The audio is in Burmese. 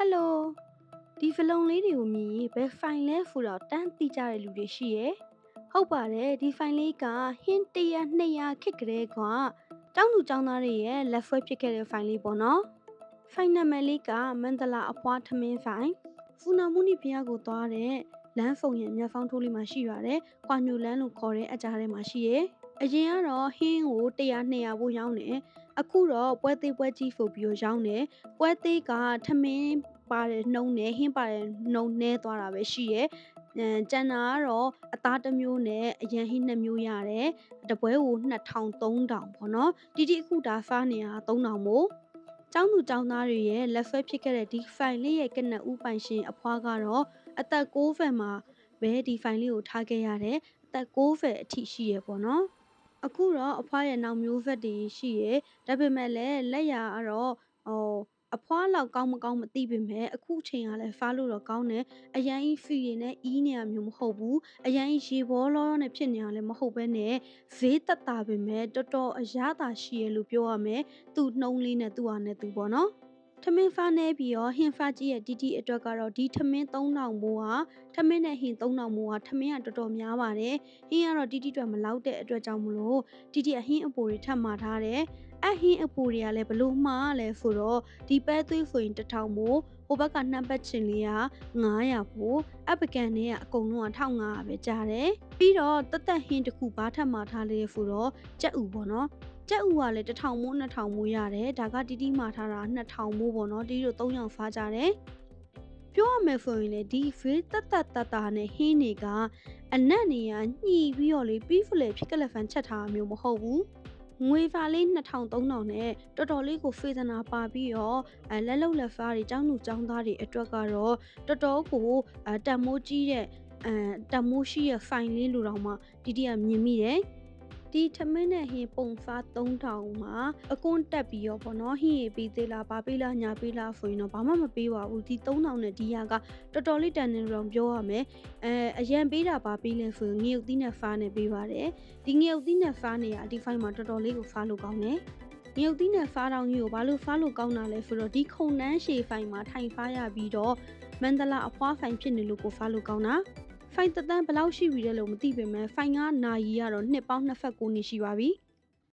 ဟယ်လိုဒီဖလုံလေးတွေကိုမြင်ရင်ဘယ်ဖိုင်လဲဖူတော့တန်းသိကြတဲ့လူတွေရှိရယ်ဟုတ်ပါတယ်ဒီဖိုင်လေးကဟင်း100 200ခစ်ကလေးကကျောင်းသူကျောင်းသားတွေရဲ့လက်ဆွဲဖြစ်ခဲ့တဲ့ဖိုင်လေးပေါ့နော်ဖိုင်နံပါတ်လေးကမန္တလာအပွားထမင်းဖိုင်ဖူနာမူနီဘုရားကိုသွားတဲ့လမ်းဖုံရဲ့မြတ်ဖောင်းထိုးလေးမှာရှိရတယ်။ကွာညိုလန်းလို့ခေါ်တဲ့အကြားထဲမှာရှိရယ်။ အရင်ကတော့ဟင်းကို100 200ဖို့ရောင်းတယ်။အခုတော့ပွဲသေးပွဲကြီးဖို့ပြီးတော့ရောင်းတယ်။ပွဲသေးကထမင်းပါတယ်နှုံနဲ့ဟင်းပါတယ်နှုံနဲသွားတာပဲရှိရယ်။အဲကျန်တာကတော့အသားတစ်မျိုးနဲ့အရန်ဟင်းနှစ်မျိုးရတယ်။တပွဲကို2000 3000ပေါ့နော်။တီတီအခုဒါစားနေတာ3000မို့ကျောင်းသူကျောင်းသားတွေရဲ့လက်ဆွဲဖြစ်ခဲ့တဲ့ဒီဖိုင်လေးရဲ့ကနဦးပိုင်ရှင်အဖွားကတော့အသက်60မှာပဲဒီဖိုင်လေးကိုထားခဲ့ရတယ်အသက်60အထိရှိရပေါ့နော် အခုတော့အဖွားရဲ့နောက်မျိုးဆက်တွေရှိရဒါပေမဲ့လည်း လက်ရကတော့ ဟို အဖွားလောက် ကောင်းမကောင်း မသိပေမဲ့ အခုချိန်ကလည်း ဖားလို့တော့ကောင်းတယ် အရန်ကြီး ဖီရနဲ့ အီးနေရမျိုး မဟုတ်ဘူး အရန်ကြီး ရေဘောလောနဲ့ ဖြစ်နေရလည်း မဟုတ်ဘဲနဲ့ ဈေးတက်တာပေမဲ့ တော်တော် အရသာရှိရလို့ ပြောရမယ် သူ့နှုံးလေးနဲ့ သူ့ဟာနဲ့သူပေါ့နော် ထမင်းဖားနေပြီးတော့ဟင်ဖားကြီးရဲ့တီတီအတွက်ကတော့ဒီထမင်း3000မိုးဟာထမင်းနဲ့ဟင်3000မိုးဟာထမင်းကတော်တော်များပါတယ်ဟင်းကတော့တီတီအတွက်မလောက်တဲ့အတွက်ကြောင့်မလို့တီတီအဟင်းအပိုတွေထပ်မှာထားတယ်အဟင်းအပိုတွေကလည်းဘလို့မှားလဲဆိုတော့ဒီပဲသွေးဆိုရင်1000မိုးဟိုဘက်ကနှမ်းပတ်ချင်လေးက900ပို့အပကန်နဲ့ကအကုန်လုံးက1500ပဲကြားတယ်ပြီးတော့တသက်ဟင်းတစ်ခုဘာထပ်မှာထားလေဆိုတော့ကြက်ဥပေါ့နော် ကြက်ဥကလည်း1000မိုး2000မိုးရတယ်ဒါကတီတီမှာထားတာ2000မိုးပေါ့နော်တီတီတို့3ယောက်ဖားကြတယ်ပြောရမယ်ဆိုရင်လေဒီဖေးတက်တက်တတာနဲ့ဟင်းတွေကအနက်နေရညှီပြီးတော့လေပီးဖလေဖြစ်ကလဖန်ချက်ထားမျိုးမဟုတ်ဘူးငွေဖာလေး2000 3000နဲ့တော်တော်လေးကိုဖေသနာပါပြီးတော့အဲလက်လုံလက်ဖားတွေចောင်းသူចောင်းသားတွေအတွက်ကတော့တော်တော်ကိုအဲတန်မိုးကြီးတဲ့အဲတန်မိုးရှိရဲ့ဖိုင်လေးလိုတော့မှတီတီကမြင်မိတယ် ဒီထမင်းနဲ့ဟင်းပုံဖား3000မှာအကွန်းတက်ပြီးတော့ဗောနော်ဟင်းရေးပြီးသေးလားဘာပေးလားညာပေးလားဆိုရင်တော့ဘာမှမပေးပါဘူးဒီ3000နဲ့ဒီဟာကတော်တော်လေးတန်နေလို့တော့ပြောရမယ်အဲအရန်ပေးတာဘာပေးလဲဆိုရင်ငရုတ်သီးနဲ့ဖားနဲ့ပေးပါတယ်ဒီငရုတ်သီးနဲ့ဖားနေရဒီဖိုင်မှာတော်တော်လေးကိုဖားလို့ကောင်းတယ်ငရုတ်သီးနဲ့ဖားတောင်ကြီးကိုဘာလို့ဖားလို့ကောင်းတာလဲဆိုတော့ဒီခုံနှန်းရှည်ဖိုင်မှာထိုင်ဖားရပြီးတော့မန္တလာအဖွားဖိုင်ဖြစ်နေလို့ကိုဖားလို့ကောင်းတာ ဖိုင်တသန်းဘယ်လောက်ရှိပြီလဲလို့မသိပေမဲ့ဖိုင်ကနာရီကတော့နှစ်ပေါင်းနှစ်ဖက်ကိုနေရှိပါပြီ။